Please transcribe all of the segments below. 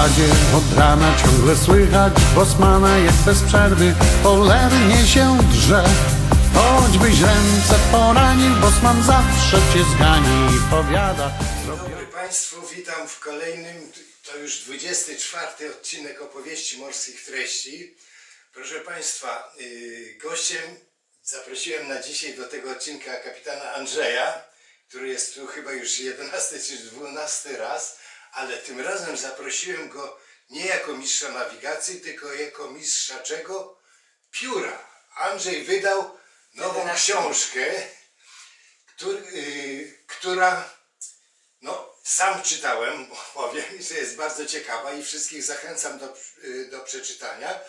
listopadzie od rana ciągle słychać Bosmana jak bez przerwy. Cholernie się drze. Choćbyś ręce poranił, Bosman zawsze cię zgani i powiada. Dobry Państwu, witam w kolejnym, to już 24 odcinek opowieści morskich treści. Proszę Państwa, yy, gościem zaprosiłem na dzisiaj do tego odcinka kapitana Andrzeja, który jest tu chyba już 11 czy 12 raz, ale tym razem zaprosiłem go nie jako mistrza nawigacji, tylko jako mistrza czego? Pióra. Andrzej wydał nową 11. książkę, który, yy, która no, sam czytałem, powiem, że jest bardzo ciekawa i wszystkich zachęcam do, y, do przeczytania.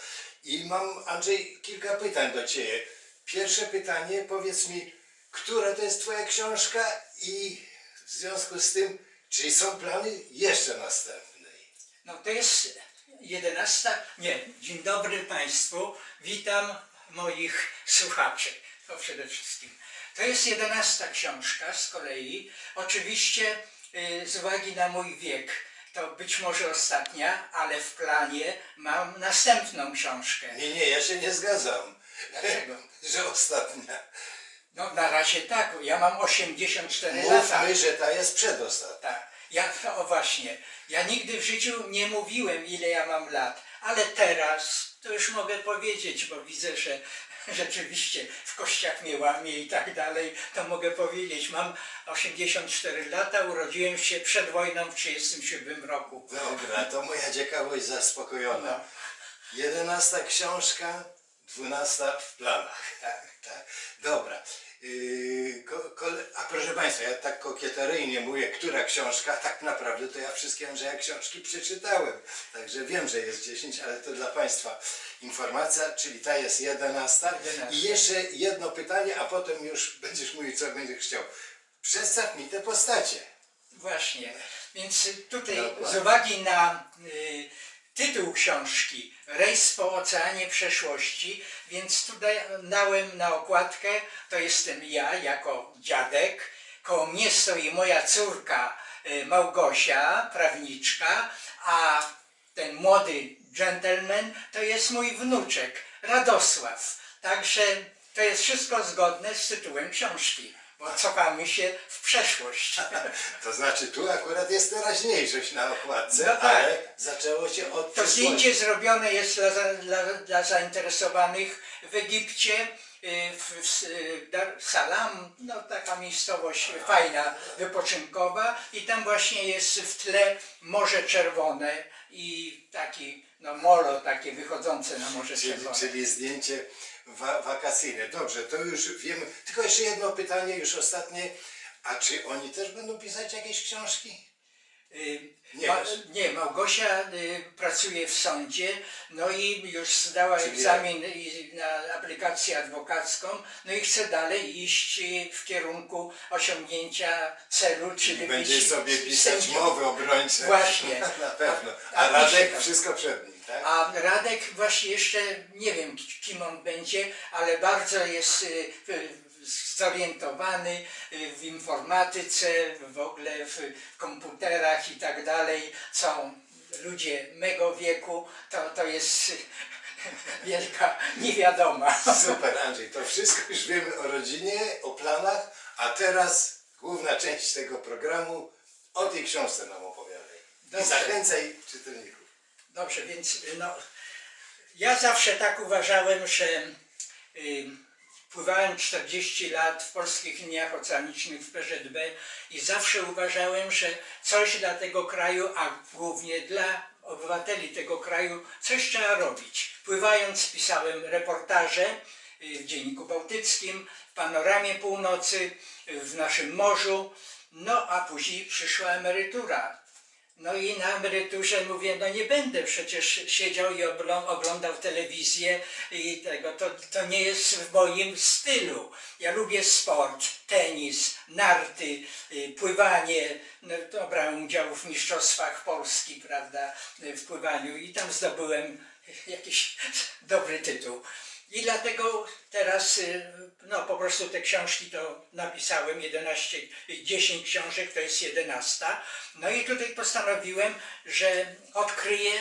I mam, Andrzej, kilka pytań do Ciebie. Pierwsze pytanie, powiedz mi, która to jest Twoja książka i w związku z tym, czy są plany jeszcze następnej? No to jest 11. Nie, dzień dobry Państwu. Witam moich słuchaczy. To przede wszystkim. To jest 11 książka z kolei. Oczywiście y, z uwagi na mój wiek to być może ostatnia, ale w planie mam następną książkę. Nie, nie, ja się nie zgadzam. Dlaczego? że ostatnia. No na razie tak, ja mam 84 lata. Mówmy, że ta jest przedostatnia. Tak. Ja, o właśnie, ja nigdy w życiu nie mówiłem, ile ja mam lat, ale teraz to już mogę powiedzieć, bo widzę, że rzeczywiście w kościach mnie łamie i tak dalej, to mogę powiedzieć. Mam 84 lata, urodziłem się przed wojną w 1937 roku. Dobra, to moja ciekawość zaspokojona. No. Jedenasta książka, dwunasta w planach. Tak, tak. Dobra. Yy, a proszę Państwa, ja tak kokieteryjnie mówię, która książka, tak naprawdę to ja wszystkie Andrzeja książki przeczytałem. Także wiem, że jest 10, ale to dla Państwa informacja, czyli ta jest jedenasta. Jedenasta. I jeszcze jedno pytanie, a potem już będziesz mówić, co będziesz chciał. Przedstaw mi te postacie. Właśnie, więc tutaj Dokładnie. z uwagi na y, tytuł książki Rejs po oceanie przeszłości, więc tutaj dałem na okładkę, to jestem ja jako dziadek, koło mnie stoi moja córka y, Małgosia, prawniczka, a ten młody gentleman to jest mój wnuczek Radosław. Także to jest wszystko zgodne z tytułem książki, cofamy się w przeszłość. To znaczy tu akurat jest teraźniejszość na okładce, No tak. ale zaczęło się od To przyszłości. zdjęcie zrobione jest dla, dla, dla zainteresowanych w Egipcie, y, w, w y, Dar Salam, no taka miejscowość fajna, wypoczynkowa i tam właśnie jest w tle Morze Czerwone i taki, no molo takie wychodzące na Morze Czyli, Czerwone. czyli zdjęcie wa wakacyjne. Dobrze, to już wiemy. Tylko jeszcze jedno pytanie, już ostatnie. A czy oni też będą pisać jakieś książki? Y, Nie Ma, nie, Małgosia y, pracuje w sądzie, no i już zdała Czyli egzamin i, na aplikację adwokacką, no i chce dalej iść y, w kierunku osiągnięcia celu, czyli będzie być sobie pisać sędzią. mowy obrończe. Właśnie. Na pewno. A- A Radek wszystko przed nim, tak? A Radek właśnie jeszcze nie wiem kim on będzie, ale bardzo jest y, zorientowany y, w informatyce, w ogóle w komputerach i tak dalej, co ludzie mego wieku, to, to jest wielka niewiadoma. Super Andrzej, to wszystko już wiemy o rodzinie, o planach, a teraz główna część tego programu. O tej książce nam opowiadaj. I zachęcaj czytelników. Dobrze, więc y, no, ja zawsze tak uważałem, że y, pływałem 40 lat w polskich liniach oceanicznych w PZB i zawsze uważałem, że coś dla tego kraju, a głównie dla obywateli tego kraju, coś trzeba robić. Pływając pisałem reportaże y, w Dzienniku Bałtyckim, w Panoramie Północy, y, w naszym morzu, no a później przyszła emerytura. No i na emeryturze mówię, no nie będę przecież siedział i oglą- oglądał telewizję i tego, to, to nie jest w moim stylu. Ja lubię sport, tenis, narty, y, pływanie, no, brałem udział w mistrzostwach Polski, prawda, y, w pływaniu i tam zdobyłem jakiś dobry tytuł. I dlatego teraz y, no, po prostu te książki to napisałem, 11, 10 książek to jest 11. No i tutaj postanowiłem, że odkryję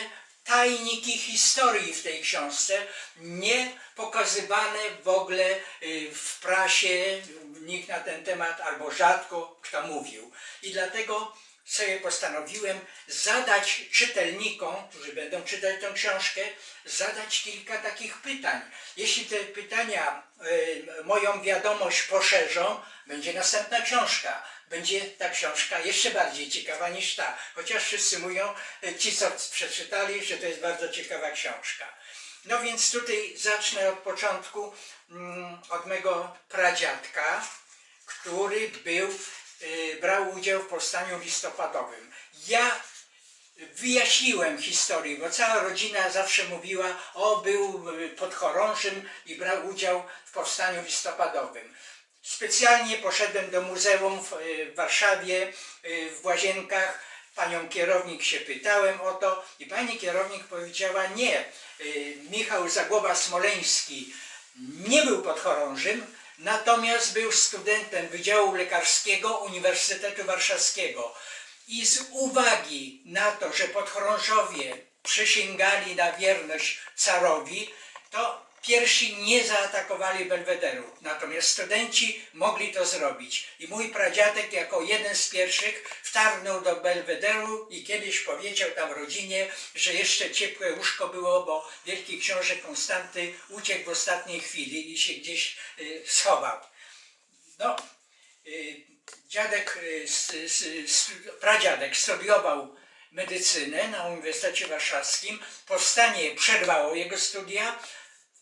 tajniki historii w tej książce, nie pokazywane w ogóle y, w prasie, nikt na ten temat albo rzadko kto mówił. I dlatego sobie postanowiłem zadać czytelnikom, którzy będą czytać tę książkę, zadać kilka takich pytań. Jeśli te pytania y, moją wiadomość poszerzą, będzie następna książka. Będzie ta książka jeszcze bardziej ciekawa niż ta. Chociaż wszyscy mówią, y, ci co przeczytali, że to jest bardzo ciekawa książka. No więc tutaj zacznę od początku, mm, od mego pradziadka, który był, brał udział w powstaniu listopadowym. Ja wyjaśniłem historię, bo cała rodzina zawsze mówiła, o był y, podchorążym i brał udział w powstaniu listopadowym. Specjalnie poszedłem do muzeum w, y, Warszawie, y, w Łazienkach, panią kierownik się pytałem o to i pani kierownik powiedziała nie, y, Michał Zagłoba Smoleński nie był podchorążym, natomiast był studentem Wydziału Lekarskiego Uniwersytetu Warszawskiego. I z uwagi na to, że podchorążowie przysięgali na wierność carowi, to pierwsi nie zaatakowali Belwederu. Natomiast studenci mogli to zrobić. I mój pradziadek jako jeden z pierwszych wtargnął do Belwederu i kiedyś powiedział tam rodzinie, że jeszcze ciepłe łóżko było, bo wielki książę Konstanty uciekł w ostatniej chwili i się gdzieś y, schował. No, y, dziadek, y, pradziadek studiował medycynę na Uniwersytecie Warszawskim. Powstanie przerwało jego studia.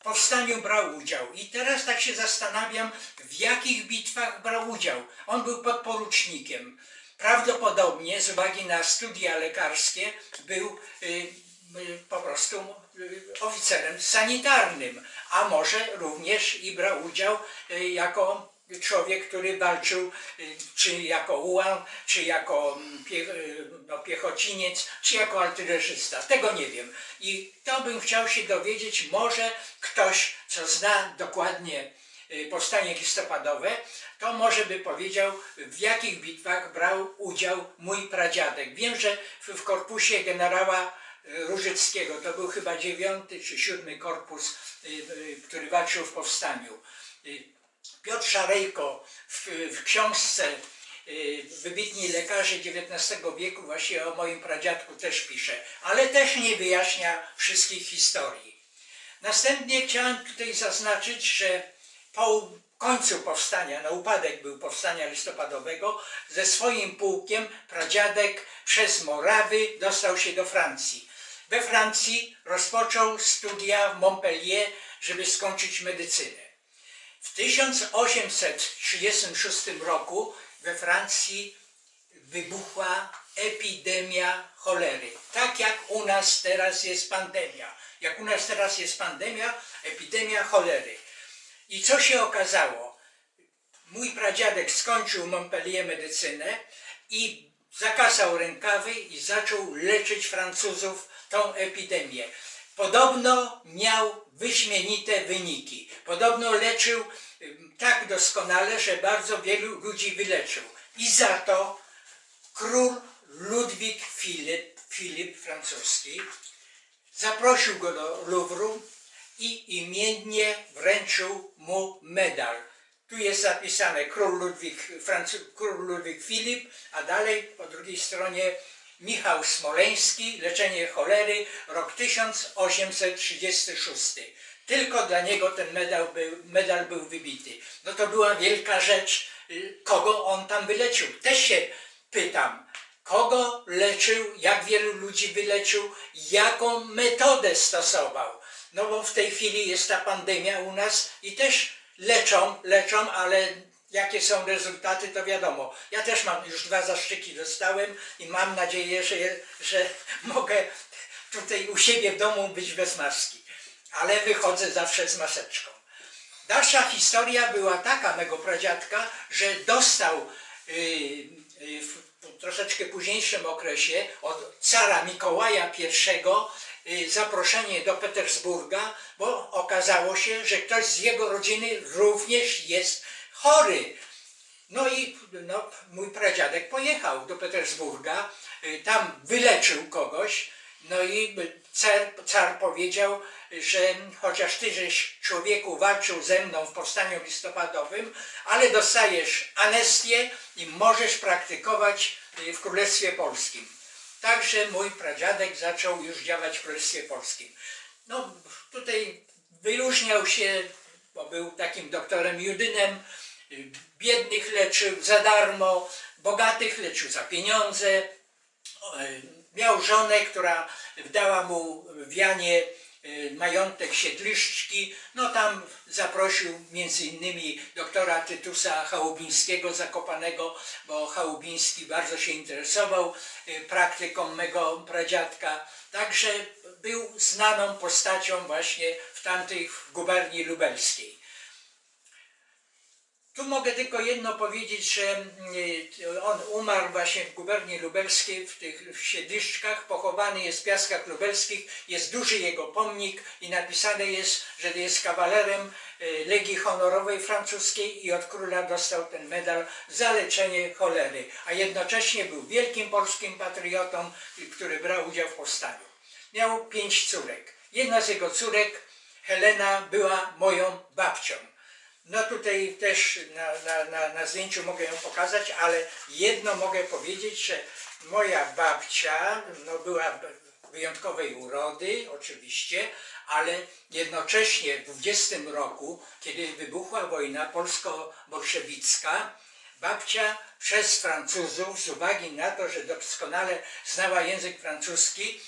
Powstaniu brał udział. I teraz tak się zastanawiam, w jakich bitwach brał udział. On był podporucznikiem. Prawdopodobnie z uwagi na studia lekarskie był y, y, po prostu y, oficerem sanitarnym, a może również i brał udział y, jako człowiek, który walczył y, czy jako ułan, czy jako mm, pie, y, no, piechociniec, czy jako artylerzysta. Tego nie wiem. I to bym chciał się dowiedzieć, może ktoś, co zna dokładnie y, powstanie listopadowe, to może by powiedział, w jakich bitwach brał udział mój pradziadek. Wiem, że w, korpusie generała Różyckiego, to był chyba dziewiąty czy siódmy korpus, który walczył w powstaniu. Piotr Szarejko w, w książce y, Wybitni lekarze XIX wieku właśnie o moim pradziadku też pisze, ale też nie wyjaśnia wszystkich historii. Następnie chciałem tutaj zaznaczyć, że po końcu powstania, na upadek był powstania listopadowego, ze swoim pułkiem pradziadek przez Morawy dostał się do Francji. We Francji rozpoczął studia w Montpellier, żeby skończyć medycynę. W 1836 roku we Francji wybuchła epidemia cholery. Tak jak u nas teraz jest pandemia. Jak u nas teraz jest pandemia, epidemia cholery. I co się okazało? Mój pradziadek skończył Montpellier medycynę i zakasał rękawy i zaczął leczyć Francuzów tą epidemię. Podobno miał wyśmienite wyniki. Podobno leczył tak doskonale, że bardzo wielu ludzi wyleczył. I za to król Ludwik Filip, Filip francuski zaprosił go do Louvru i imiennie wręczył mu medal. Tu jest zapisane król Ludwik, Francu, król Ludwik Filip, a dalej po drugiej stronie Michał Smoleński, leczenie cholery, rok 1836. Tylko dla niego ten medal był, medal był wybity. No to była wielka rzecz, y, kogo on tam wyleczył. Też się pytam, kogo leczył, jak wielu ludzi wyleczył, jaką metodę stosował. No bo w tej chwili jest ta pandemia u nas i też leczą, leczą, ale jakie są rezultaty, to wiadomo. Ja też mam już dwa zaszczyki dostałem i mam nadzieję, że, że mogę tutaj u siebie w domu być bez maski. Ale wychodzę zawsze z maseczką. Dalsza historia była taka mego pradziadka, że dostał y, y, w troszeczkę późniejszym okresie od cara Mikołaja I y, zaproszenie do Petersburga, bo okazało się, że ktoś z jego rodziny również jest chory. No i no, mój pradziadek pojechał do Petersburga, y, tam wyleczył kogoś, no i car, car powiedział, że chociaż ty żeś człowieku walczył ze mną w powstaniu listopadowym, ale dostajesz anestię i możesz praktykować y, w Królestwie Polskim. Także mój pradziadek zaczął już działać w Królestwie Polskim. No tutaj wyróżniał się, bo był takim doktorem Judynem, biednych leczył za darmo, bogatych leczył za pieniądze. Y, Miał żonę, która dała mu w Janie y, majątek siedliszczki. No tam zaprosił między innymi doktora Tytusa Chałubińskiego Zakopanego, bo Chałubiński bardzo się interesował y, praktyką mego pradziadka. Także był znaną postacią właśnie w tamtej guberni lubelskiej. Tu mogę tylko jedno powiedzieć, że y, on umarł właśnie w guberni lubelskiej, w tych w siedliszczkach, pochowany jest w Piaskach Lubelskich, jest duży jego pomnik i napisane jest, że jest kawalerem y, Legii Honorowej francuskiej i od króla dostał ten medal za leczenie cholery, a jednocześnie był wielkim polskim patriotą, y, który brał udział w powstaniu. Miał pięć córek. Jedna z jego córek, Helena, była moją babcią. No tutaj też na, na, na, na zdjęciu mogę ją pokazać, ale jedno mogę powiedzieć, że moja babcia no, była wyjątkowej urody, oczywiście, ale jednocześnie w 20 roku, kiedy wybuchła wojna polsko-bolszewicka, babcia przez Francuzów, z uwagi na to, że doskonale znała język francuski,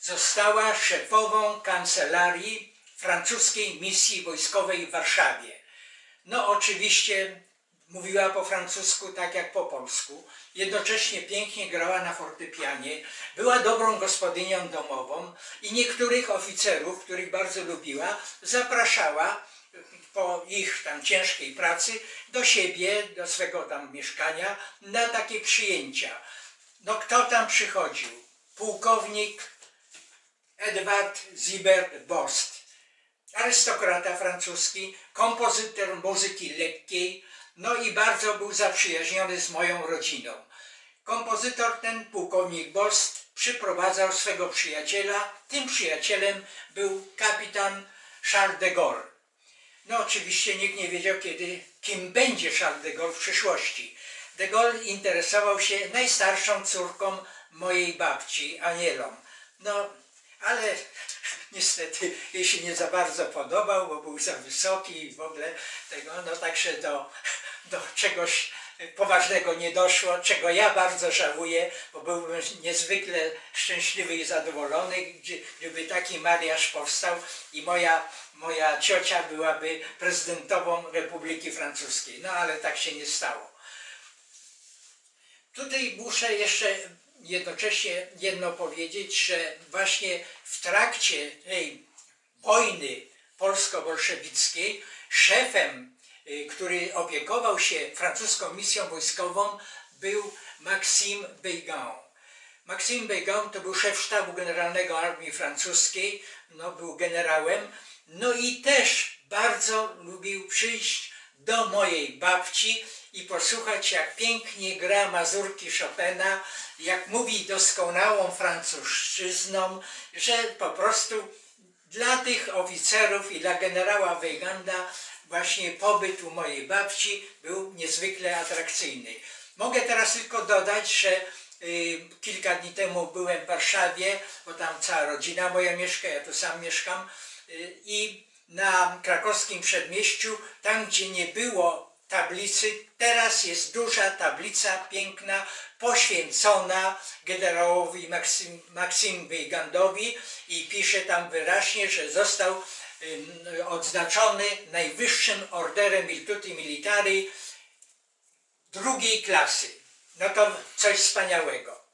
została szefową kancelarii francuskiej misji wojskowej w Warszawie. No oczywiście mówiła po francusku tak jak po polsku, jednocześnie pięknie grała na fortepianie, była dobrą gospodynią domową i niektórych oficerów, których bardzo lubiła, zapraszała po ich tam ciężkiej pracy do siebie, do swego tam mieszkania na takie przyjęcia. No kto tam przychodził? Pułkownik Edward Zibert Bost arystokrata francuski, kompozytor muzyki lekkiej, no i bardzo był zaprzyjaźniony z moją rodziną. Kompozytor ten, pułkownik Bost, przyprowadzał swego przyjaciela. Tym przyjacielem był kapitan Charles de Gaulle. No oczywiście nikt nie wiedział, kiedy, kim będzie Charles de Gaulle w przyszłości. De Gaulle interesował się najstarszą córką mojej babci, Anielą. No, ale niestety jej się nie za bardzo podobał, bo był za wysoki i w ogóle tego, no także do, do czegoś poważnego nie doszło, czego ja bardzo żałuję, bo byłbym niezwykle szczęśliwy i zadowolony, gdyby taki mariaż powstał i moja, moja ciocia byłaby prezydentową Republiki Francuskiej. No ale tak się nie stało. Tutaj muszę jeszcze jednocześnie jedno powiedzieć, że właśnie w trakcie tej wojny polsko-bolszewickiej szefem, y, który opiekował się francuską misją wojskową był Maxime Weygand. Maxime Weygand to był szef sztabu generalnego armii francuskiej, no, był generałem, no i też bardzo lubił przyjść do mojej babci i posłuchać, jak pięknie gra mazurki Chopina, jak mówi doskonałą francuszczyzną, że po prostu dla tych oficerów i dla generała Weyganda właśnie pobyt u mojej babci był niezwykle atrakcyjny. Mogę teraz tylko dodać, że y, kilka dni temu byłem w Warszawie, bo tam cała rodzina moja mieszka, ja tu sam mieszkam y, i na krakowskim przedmieściu, tam gdzie nie było tablicy, teraz jest duża tablica piękna, poświęcona generałowi Maksym, Maksym i pisze tam wyraźnie, że został odznaczony najwyższym orderem Virtuti Militari drugiej klasy. No to coś wspaniałego.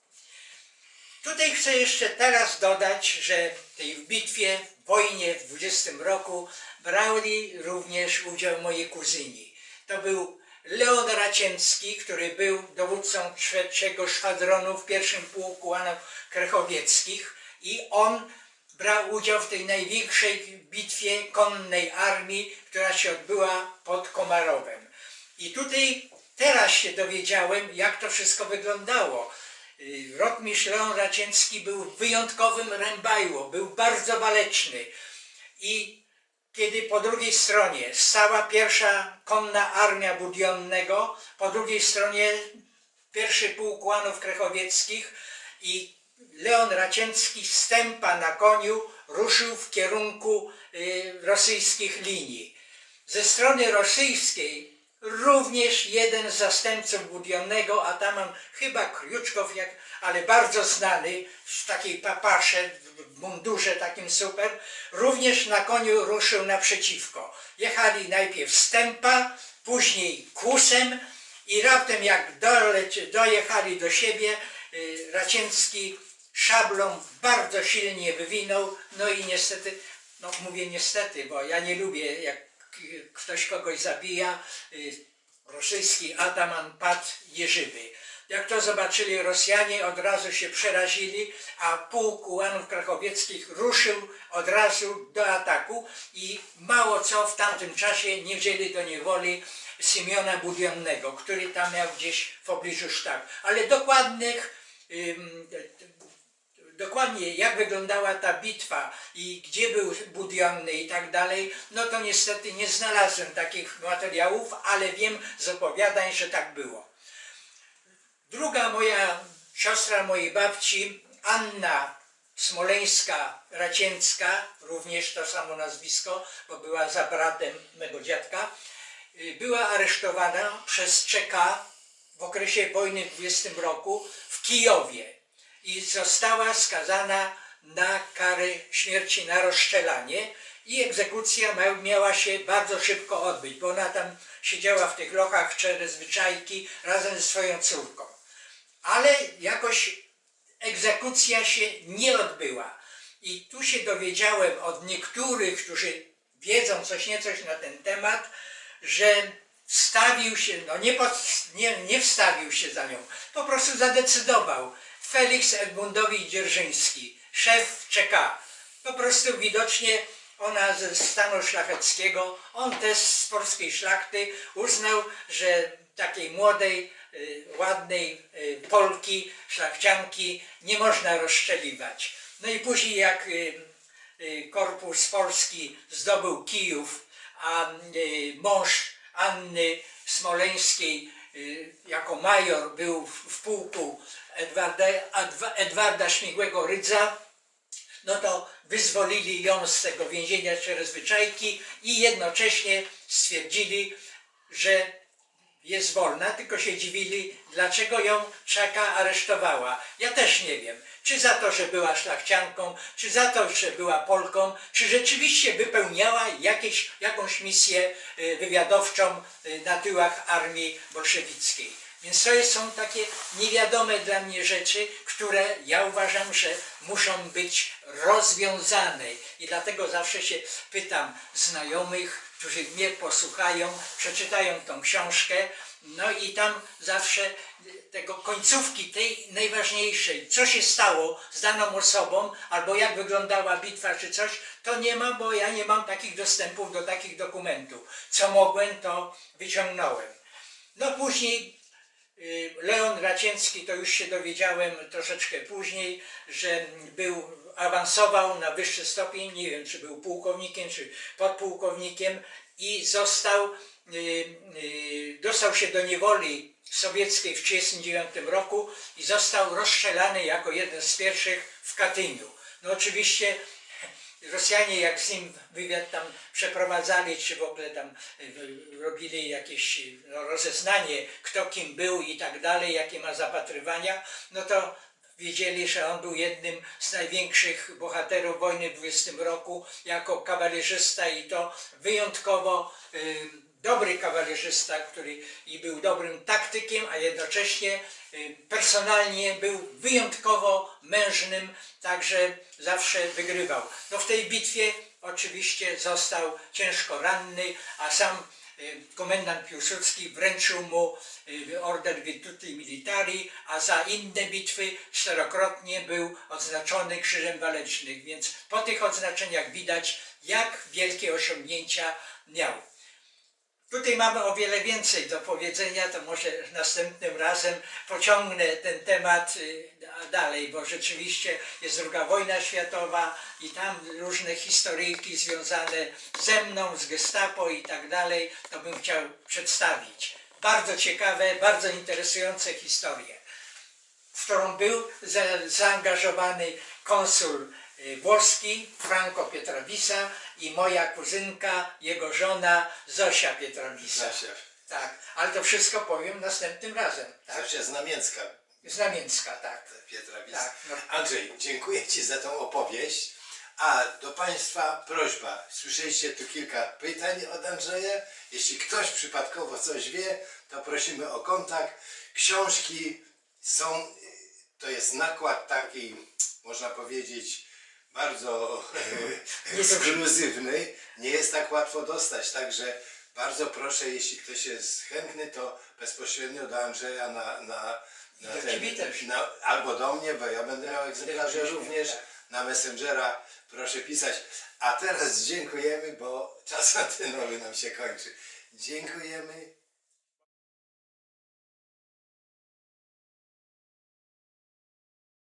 Tutaj chcę jeszcze teraz dodać, że w tej bitwie, wojnie w 20 roku brali również udział moi kuzyni. To był Leon Racięcki, który był dowódcą trzeciego szwadronu w pierwszym pułku Anów Krechowieckich i on brał udział w tej największej bitwie konnej armii, która się odbyła pod Komarowem. I tutaj teraz się dowiedziałem, jak to wszystko wyglądało. Y, Rotmistrz Leon Racięcki był wyjątkowym rębajło, był bardzo waleczny. I kiedy po drugiej stronie stała pierwsza konna armia Budionnego, po drugiej stronie pierwszy pułk łanów krechowieckich i Leon Racięcki stępa na koniu ruszył w kierunku y, rosyjskich linii. Ze strony rosyjskiej również jeden z zastępców Budionnego, ataman chyba Kriuczkow, jak, ale bardzo znany, w takiej papasze, w mundurze takim super, również na koniu ruszył naprzeciwko. Jechali najpierw stępa, później kusem i raptem jak doleć, dojechali do siebie, y, Racięcki szablą bardzo silnie wywinął, no i niestety, no mówię niestety, bo ja nie lubię jak ktoś kogoś zabija, y, rosyjski ataman padł nieżywy. Jak to zobaczyli Rosjanie, od razu się przerazili, a pułk ułanów krachowieckich ruszył od razu do ataku i mało co w tamtym czasie nie wzięli do niewoli Simeona Budionnego, który tam miał gdzieś w pobliżu sztab. Ale dokładnych dokładnie jak wyglądała ta bitwa i gdzie był Budionny i tak dalej, no to niestety nie znalazłem takich materiałów, ale wiem z opowiadań, że tak było. Druga moja siostra mojej babci, Anna Smoleńska-Racięcka, również to samo nazwisko, bo była za bratem mego dziadka, była aresztowana przez czeka w okresie wojny w 20 roku w Kijowie i została skazana na karę śmierci na rozstrzelanie i egzekucja miała się bardzo szybko odbyć, bo ona tam siedziała w tych lochach cztery zwyczajki razem ze swoją córką. Ale jakoś egzekucja się nie odbyła. I tu się dowiedziałem od niektórych, którzy wiedzą coś niecoś na ten temat, że wstawił się, no nie, pod, nie, nie wstawił się za nią, po prostu zadecydował Felix Edmundowicz Dzierżyński, szef CK. Po prostu widocznie ona ze stanu szlacheckiego, on też z polskiej szlachty uznał, że takiej młodej, y, ładnej y, Polki, szlachcianki nie można rozstrzeliwać. No i później jak y, Korpus Polski zdobył Kijów, a mąż Anny Smoleńskiej jako major był w pułku Edwarda, Edwarda Śmigłego Rydza, no to wyzwolili ją z tego więzienia przez zwyczajki i jednocześnie stwierdzili, że jest wolna, tylko się dziwili, dlaczego ją czeka aresztowała. Ja też nie wiem, czy za to, że była szlachcianką, czy za to, że była Polką, czy rzeczywiście wypełniała jakieś, jakąś misję y, wywiadowczą y, na tyłach armii bolszewickiej. Więc to są takie niewiadome dla mnie rzeczy, które ja uważam, że muszą być rozwiązane. I dlatego zawsze się pytam znajomych, którzy mnie posłuchają, przeczytają tą książkę, no i tam zawsze tego końcówki tej najważniejszej, co się stało z daną osobą, albo jak wyglądała bitwa czy coś, to nie ma, bo ja nie mam takich dostępów do takich dokumentów. Co mogłem, to wyciągnąłem. No później Leon Racięcki, to już się dowiedziałem troszeczkę później, że był, awansował na wyższy stopień, nie wiem czy był pułkownikiem, czy podpułkownikiem i został, y, y, dostał się do niewoli sowieckiej w 1939 roku i został rozstrzelany jako jeden z pierwszych w Katyniu. No oczywiście Rosjanie jak z nim wywiad tam przeprowadzali, czy w ogóle tam y, robili jakieś no, rozeznanie, kto kim był i tak dalej, jakie ma zapatrywania, no to wiedzieli, że on był jednym z największych bohaterów wojny w 20 roku jako kawalerzysta i to wyjątkowo y, dobry kawalerzysta, który i był dobrym taktykiem, a jednocześnie y, personalnie był wyjątkowo mężnym, także zawsze wygrywał. No w tej bitwie oczywiście został ciężko ranny, a sam y, komendant Piłsudski wręczył mu y, order Virtuti Militari, a za inne bitwy czterokrotnie był odznaczony Krzyżem Walecznych, więc po tych odznaczeniach widać, jak wielkie osiągnięcia miał. Tutaj mamy o wiele więcej do powiedzenia, to może następnym razem pociągnę ten temat y, da- dalej, bo rzeczywiście jest druga wojna światowa i tam różne historyjki związane ze mną, z gestapo i tak dalej, to bym chciał przedstawić. Bardzo ciekawe, bardzo interesujące historie w którą był za, zaangażowany konsul y, włoski Franco Pietravisa i moja kuzynka, jego żona Zosia Pietravisa. Zosia. Tak, ale to wszystko powiem następnym razem. Tak? Zosia Znamiecka, Znamiecka, tak. Pietra Wis. Tak, no. Andrzej, dziękuję Ci za tą opowieść. A do Państwa prośba. Słyszeliście tu kilka pytań od Andrzeja. Jeśli ktoś przypadkowo coś wie, to prosimy o kontakt. Książki są, to jest nakład taki, można powiedzieć, bardzo e, ekskluzywny. Nie jest tak łatwo dostać, także bardzo proszę, jeśli ktoś jest chętny, to bezpośrednio do Andrzeja na, na, na też. na, albo do mnie, bo ja będę miał egzemplarze również tak. na Messengera. Proszę pisać. A teraz dziękujemy, bo czas antenowy nam się kończy. Dziękujemy